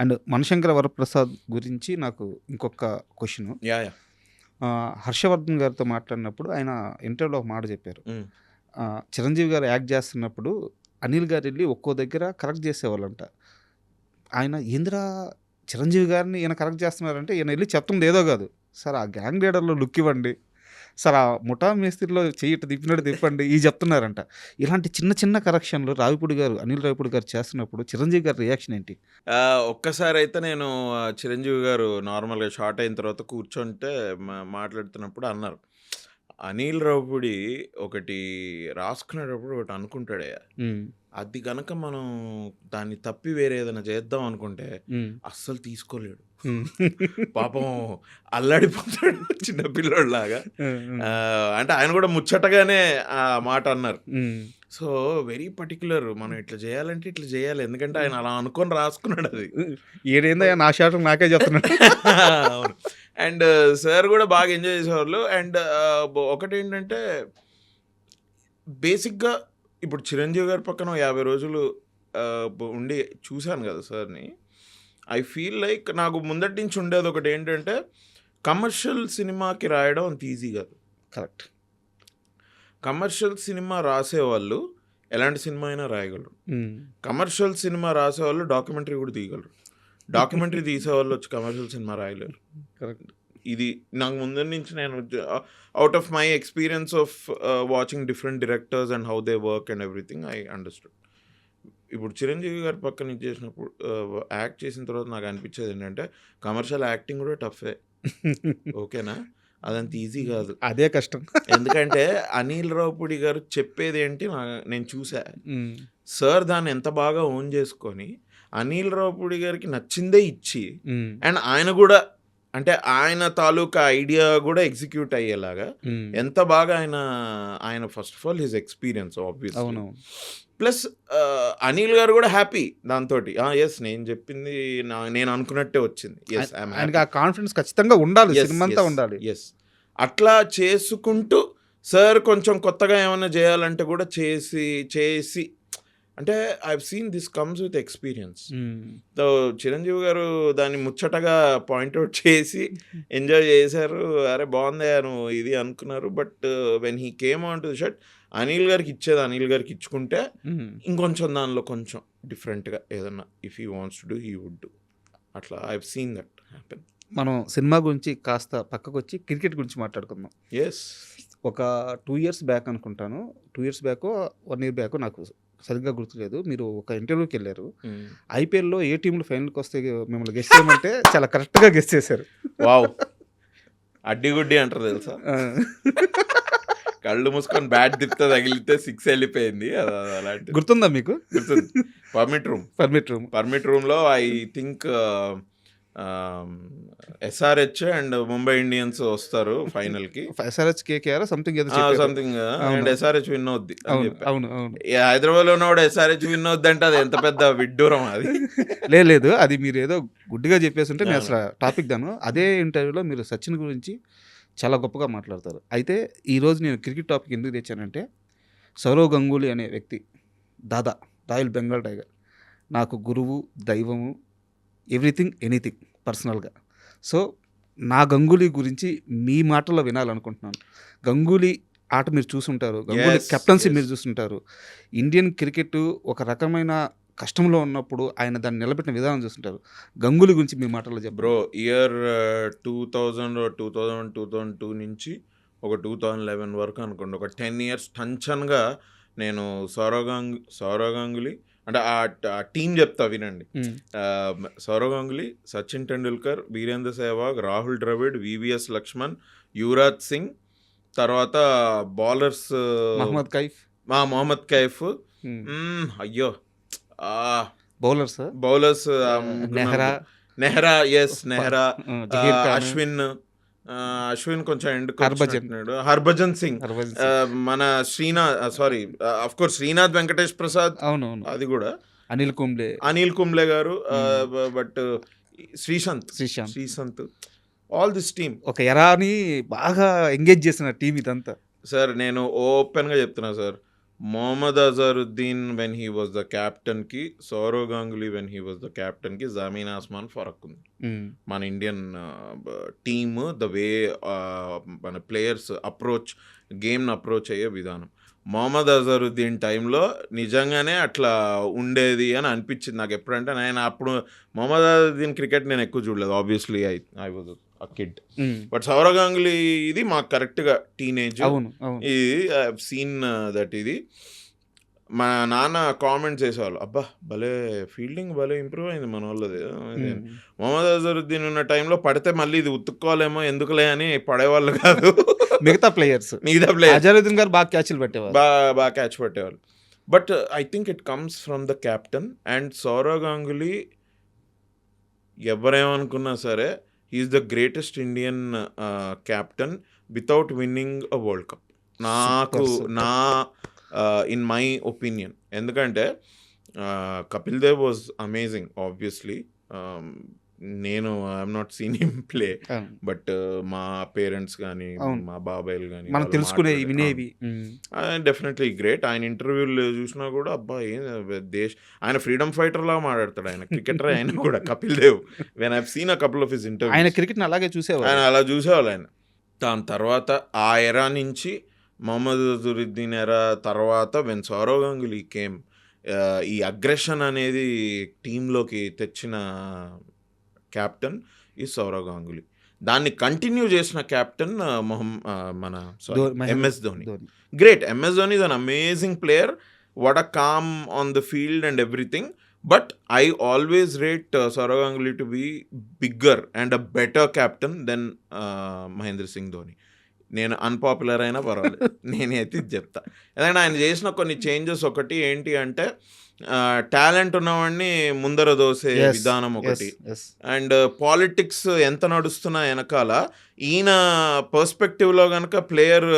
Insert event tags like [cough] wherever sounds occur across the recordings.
And మణశంకర Varaprasad గురించి నాకు ఇంకొక క్వశ్చన్. Yeah yeah. హర్షవర్ధన్ గారితో మాట్లాడినప్పుడు ఆయన ఇంటర్వ్యూలో ఒక మాట చెప్పారు. చిరంజీవి గారు యాక్ట్ చేస్తున్నప్పుడు అనిల్ గారు వెళ్ళి ఒక్కో దగ్గర కరెక్ట్ చేసేవాళ్ళంట. ఆయన ఏందిరా చిరంజీవి గారిని ఈయన కరెక్ట్ చేస్తున్నారంటే ఈయన వెళ్ళి చెప్తుంది ఏదో కాదు. సార్ ఆ గ్యాంగ్ లీడర్లో లుక్ ఇవ్వండి. సార్ ఆ ముఠా మేస్త్రిలో చెయ్యట తిప్పినట్టు తిప్పండి ఈ చెప్తున్నారంట. ఇలాంటి చిన్న చిన్న కరెక్షన్లు రావిపూడి గారు అనిల్ రావిపూడి గారు చేస్తున్నప్పుడు చిరంజీవి గారి రియాక్షన్ ఏంటి? ఒక్కసారి అయితే నేను చిరంజీవి గారు నార్మల్గా షార్ట్ అయిన తర్వాత కూర్చుంటే మా- మాట్లాడుతున్నప్పుడు అన్నారు. అనిల్ రావుపూడి ఒకటి రాసుకునేటప్పుడు ఒకటి అనుకుంటాడే. ఉమ్, అది గనక మనం దాన్ని తప్పి వేరే ఏదైనా చేద్దాం అనుకుంటే అస్సలు తీసుకోలేడు. పాపం అల్లాడిపోతాడు చిన్న పిల్లోడిలాగా. అంటే ఆయన కూడా ముచ్చటగానే ఆ మాట అన్నారు. సో వెరీ పర్టికులర్ మనం ఇట్లా చేయాలంటే ఇట్లా చేయాలి. ఎందుకంటే ఆయన అలా అనుకొని రాసుకున్నాడు అది. ఈడేందయ్యా నా శాతం నాకే చెప్తున్నాడు అవును. అండ్ సార్ కూడా బాగా ఎంజాయ్ చేసేవాళ్ళు. అండ్ ఒకటి ఏంటంటే బేసిక్గా ఇప్పుడు చిరంజీవి గారి పక్కన యాభై రోజులు ఉండి చూశాను కదా సార్ని. ఐ ఫీల్ లైక్ నాకు ముందటి నుంచి ఉండేది ఒకటి ఏంటంటే కమర్షియల్ సినిమాకి రాయడం అంత ఈజీ కాదు. కరెక్ట్ కమర్షియల్ సినిమా రాసేవాళ్ళు ఎలాంటి సినిమా అయినా రాయగలరు. కమర్షియల్ సినిమా రాసేవాళ్ళు డాక్యుమెంటరీ కూడా తీయగలరు. డాక్యుమెంటరీ తీసేవాళ్ళు వచ్చి కమర్షియల్ సినిమా రాయలేరు. కరెక్ట్ ఇది నాకు ముందు నుంచి నేను out of my experience of watching different directors and how they work and everything I understood ఇప్పుడు చిరంజీవి గారి పక్కన చేసినప్పుడు యాక్ట్ చేసిన తర్వాత నాకు అనిపించేది ఏంటంటే కమర్షియల్ యాక్టింగ్ కూడా టఫే. ఓకేనా? అదంత ఈజీ కాదు. అదే కష్టం. ఎందుకంటే అనిల్ రావుపూడి గారు చెప్పేది ఏంటి నేను చూసా. సార్ దాన్ని ఎంత బాగా ఓన్ చేసుకొని అనిల్ రావుపూడి గారికి నచ్చిందే ఇచ్చి అండ్ ఆయన కూడా అంటే ఆయన తాలూకా ఐడియా కూడా ఎగ్జిక్యూట్ అయ్యేలాగా. ఎంత బాగా ఆయన ఆయన first of all his experience obvious plus Anil garu కూడా హ్యాపీ దాంతో ఎస్ నేను చెప్పింది నేను అనుకున్నట్టే వచ్చింది. ఎస్ ఆయనకి ఆ కాన్ఫిడెన్స్ ఖచ్చితంగా ఉండాలి సినిమా ఉండాలి. ఎస్ అట్లా చేసుకుంటూ సార్ కొంచెం కొత్తగా ఏమైనా చేయాలంటే కూడా చేసి చేసి అంటే I seen this comes with experience so Chiranjeevi garu దాన్ని ముచ్చటగా పాయింట్అవుట్ చేసి ఎంజాయ్ చేశారు. అరే బాగుంది నువ్వు ఇది అనుకున్నారు. But when he came on to shirt Anil గారికి ఇచ్చేది అనిల్ గారికి ఇచ్చుకుంటే ఉమ్. ఇంకొంచెం దానిలో కొంచెం డిఫరెంట్గా ఏదన్నా if he wants to do he would do అట్లా ఐ సీన్ దట్ హ్యాపెన్ మనం సినిమా గురించి కాస్త పక్కకు వచ్చి క్రికెట్ గురించి మాట్లాడుకుందాం. ఎస్ ఒక టూ ఇయర్స్ బ్యాక్ అనుకుంటాను. Two years back one year back నాకు సరిగ్గా గుర్తులేదు. మీరు ఒక ఇంటర్వ్యూకి వెళ్ళారు. ఐపీఎల్లో ఏ టీంలు ఫైనల్కి వస్తే మిమ్మల్ని గెస్ట్ చేయమంటే చాలా కరెక్ట్గా గెస్ట్ చేశారు. వావ్. అడ్డిగుడ్డి అంటారు తెలుసా? కళ్ళు మూసుకొని బ్యాట్ తిప్పితే తగిలితే సిక్స్ వెళ్ళిపోయింది. అలాంటి గుర్తుందా మీకు? Permit room. Permit room. Permit రూమ్లో I think SRH and Mumbai Indians వస్తారు ఫైనల్కి SRH KKR something. Something. And SRH win అవుద్ది అవును. అవును హైదరాబాద్లో ఉన్నవాడు ఎస్ఆర్హెచ్ విన్ అవుద్ది అంటే అది ఎంత పెద్ద విడ్డూరం అది [laughs] లేదు లేదు అది మీరు ఏదో గుడ్డిగా చెప్పేస్తుంటే నేను అవును. అసలు టాపిక్ దాను అదే ఇంటర్వ్యూలో మీరు సచిన్ గురించి చాలా గొప్పగా మాట్లాడతారు అయితే ఈరోజు నేను క్రికెట్ టాపిక్ ఎందుకు తెచ్చానంటే సౌరవ్ గంగూలీ అనే వ్యక్తి దాదా రాయల్ బెంగాల్ టైగర్ నాకు గురువు దైవము ఎవ్రీథింగ్ ఎనీథింగ్ పర్సనల్గా. సో నా గంగూలీ గురించి మీ మాటల్లో వినాలనుకుంటున్నాను. గంగూలీ ఆట మీరు చూసుంటారు. గంగూలీ కెప్టెన్సీ. మీరు చూస్తుంటారు ఇండియన్ క్రికెట్ ఒక రకమైన కష్టంలో ఉన్నప్పుడు ఆయన దాన్ని నిలబెట్టిన విధానం చూస్తుంటారు గంగూలీ గురించి మీ మాటల్లో చెప్పరు bro year two thousand two thousand two thousand two నుంచి ఒక టూ థౌజండ్ లెవెన్ వరకు అనుకోండి. ఒక టెన్ ఇయర్స్ టంచన్గా నేను సౌరవ్ గంగ్ సౌరవ్ గంగులీ అంటే ఆ టీం చెప్తా వినండి. సౌరవ్ గంగులీ సచిన్ టెండూల్కర్ వీరేంద్ర సెహ్వాగ్ రాహుల్ ద్రవిడ్ వివిఎస్ లక్ష్మణ్ యువరాజ్ సింగ్ తర్వాత బౌలర్స్ మహమ్మద్ కైఫ్. మా మొహమ్మద్ కైఫ్. అయ్యో. Bowler sir bowlers Nehra. Nehra yes Nehra Ashwin. Ashwin కొంచెం ఎండ్ హర్భజన్. హర్భజన్ సింగ్. మన Srinath sorry of course Srinath Venkatesh Prasad అవును అవును అది కూడా. Anil Kumble. Anil Kumble garu but Sreesanth. Sreesanth. Sreesanth. All this team ఒక ఎరాని బాగా ఎంగేజ్ చేసిన టీం ఇదంతా. సార్ నేను ఓపెన్గా చెప్తున్నా sir. Mohammad Azharuddin when he was the క్యాప్టెన్కి Sourav Ganguly when he was the క్యాప్టెన్కి జమీన్ ఆస్మాన్ ఫరక్ ఉంది. మన ఇండియన్ టీమ్ ద వే మన ప్లేయర్స్ అప్రోచ్ గేమ్ని అప్రోచ్ అయ్యే విధానం. మొహమ్మద్ అజరుద్దీన్ టైంలో నిజంగానే అట్లా ఉండేది అని అనిపించింది నాకు ఎప్పుడంటే నేను అప్పుడు మొహమ్మద్ అజరుద్దీన్ క్రికెట్ నేను ఎక్కువ చూడలేదు obviously I I was a kid but Sourav Ganguly ఇది మాకు కరెక్ట్గా టీనేజ్ ఇది సీన్ దట్ ఇది. మా నాన్న కామెంట్ చేసేవాళ్ళు అబ్బా భలే ఫీల్డింగ్ భలే ఇంప్రూవ్ అయింది మన వాళ్ళది. ఉమ్, మొహమ్మద్ అజరుద్దీన్ ఉన్న టైంలో పడితే మళ్ళీ ఇది ఉతుక్కోవాలేమో ఎందుకులే అని పడేవాళ్ళు కాదు. [laughs] మిగతా ప్లేయర్స్ మిగతా ప్లేయర్ అజరుద్దీన్ గారు బాగా క్యాచ్లు పెట్టేవారు. బాగా బాగా క్యాచ్ పెట్టేవాళ్ళు. But I think it comes from the captain and Sourav Ganguly ఎవరేమనుకున్నా సరే is the greatest Indian captain without winning a world cup నాకు. నా ఇన్ మై ఒపీనియన్ ఎందుకంటే Kapil Dev was amazing obviously నేను I'm not seen him play. But మా parents కానీ. మా బాబాయిలు కానీ మనం తెలుసుకునేవి వినేవి. డెఫినెట్లీ గ్రేట్ ఆయన ఇంటర్వ్యూలు చూసినా కూడా అబ్బా ఏం దేశ్ ఆయన ఫ్రీడమ్ ఫైటర్ లా మాట్లాడతాడు ఆయన. క్రికెటర్ ఆయన కూడా [laughs] Kapil Dev. When I seen a couple of his ఆయన ఇంటర్వ్యూ క్రికెట్ అలాగే చూసేవారు. ఆయన అలా చూసేవాళ్ళు ఆయన. దాని తర్వాత ఆ ఎరా నుంచి మొహమ్మద్ అజరుద్దీన్ ఎరా తర్వాత వెన్ సౌరవ్ గంగులీ కేమ్ ఈ అగ్రెషన్ అనేది టీంలోకి తెచ్చిన క్యాప్టెన్ ఈ సౌరవ్ గంగులీ దాన్ని కంటిన్యూ చేసిన క్యాప్టెన్ మొహమ్ మన Mahendra MS Dhoni Dhoni. Dhoni is an amazing player. What a calm on the field and everything. But I always rate uh, Saurav Ganguly to be bigger and a better captain than uh, Mahendra Singh Dhoni. నేను unpopular అయినా పర్వాలేదు [laughs] నేనైతే ఇది చెప్తా. ఎందుకంటే ఆయన చేసిన కొన్ని చేంజెస్ ఒకటి ఏంటి అంటే టాలెంట్ ఉన్నవాడిని ముందర దోసే విధానం ఒకటి. అండ్ పాలిటిక్స్ ఎంత నడుస్తున్నా వెనకాల ఈయన పర్స్పెక్టివ్లో కనుక ప్లేయర్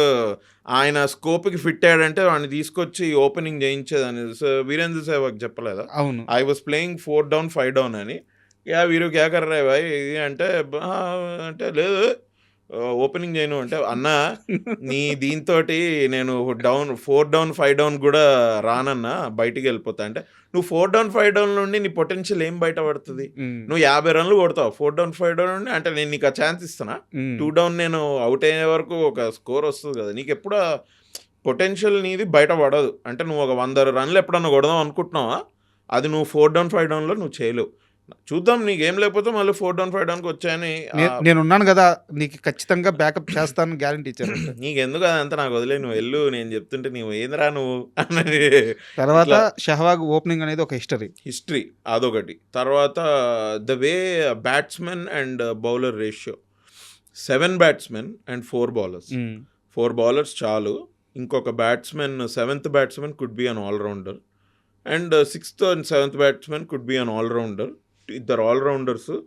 ఆయన స్కోప్కి ఫిట్ అయ్యాడంటే వాడిని తీసుకొచ్చి ఓపెనింగ్ చేయించేదని వీరేంద్ర సేవక్ చెప్పలేదా? అవును. I was playing four down five down అని. యా వీరు క్యా కర్ రే భాయ్ ఇది అంటే "ఆ, అంటే లేదు. ఓపెనింగ్ చేయను అంటే అన్న నీ దీంతో నేను down four down five down కూడా రానన్నా బయటికి వెళ్ళిపోతా. అంటే నువ్వు ఫోర్ డౌన్ ఫైవ్ డౌన్ నుండి నీ పొటెన్షియల్ ఏం బయట పడుతుంది నువ్వు యాభై రన్లు కొడతావు. ఫోర్ డౌన్ ఫైవ్ డౌన్ నుండి అంటే నేను నీకు ఆ ఛాన్స్ ఇస్తానా ఉమ్, టూ డౌన్ నేను అవుట్ అయ్యే వరకు ఒక స్కోర్ వస్తుంది కదా. నీకు ఎప్పుడు పొటెన్షియల్ నీది బయట పడదు అంటే నువ్వు ఒక వంద రన్లు ఎప్పుడన్నా కొడదాం అనుకుంటున్నావా? అది నువ్వు ఫోర్ డౌన్ ఫైవ్ డౌన్లో నువ్వు చేయలేవు. చూద్దాం నీకేం లేకపోతే మళ్ళీ ఫోర్ డౌన్ ఫైవ్ డౌన్కి వచ్చాయని నేను ఉన్నాను కదా నీకు ఖచ్చితంగా బ్యాకప్ చేస్తాను గ్యారంటీ ఇచ్చారు [laughs] నీకెందుకు అదంతా నాకు వదిలే నువ్వు వెళ్ళు నేను చెప్తుంటే నువ్వు ఏందిరా నువ్వు అన్నది. తర్వాత. షహవాగ్ ఓపెనింగ్ అనేది ఒక హిస్టరీ హిస్టరీ అదొకటి. తర్వాత the way batsmen and bowler ratio seven batsmen and four bowlers four bowlers చాలు. ఇంకొక batsmen seventh batsmen could be an allrounder and sixth and seventh batsmen could be an allrounder ఇద్దరు allrounders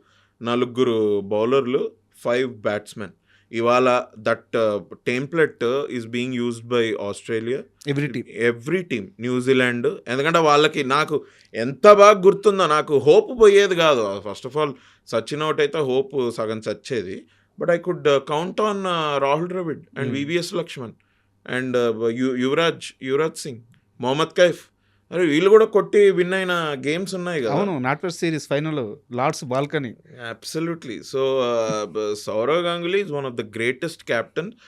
నలుగురు బౌలర్లు five batsmen. ఇవాళ that template is being used by Australia. Every team every team New Zealand ఎందుకంటే వాళ్ళకి నాకు ఎంత బాగా గుర్తుందో నాకు హోప్ పోయేది కాదు. First of all Sachin out అయితే హోప్ సగం చచ్చేది. But I could count on Rahul Dravid and. VVS Laxman and Yuvraj Yuvraj Singh Mohammad Kaif అరే వీళ్ళు కూడా కొట్టి విన్ అయిన గేమ్స్ ఉన్నాయి కదా. అవును NatWest series final Lord's balcony absolutely so Sourav Ganguly is one of the greatest captain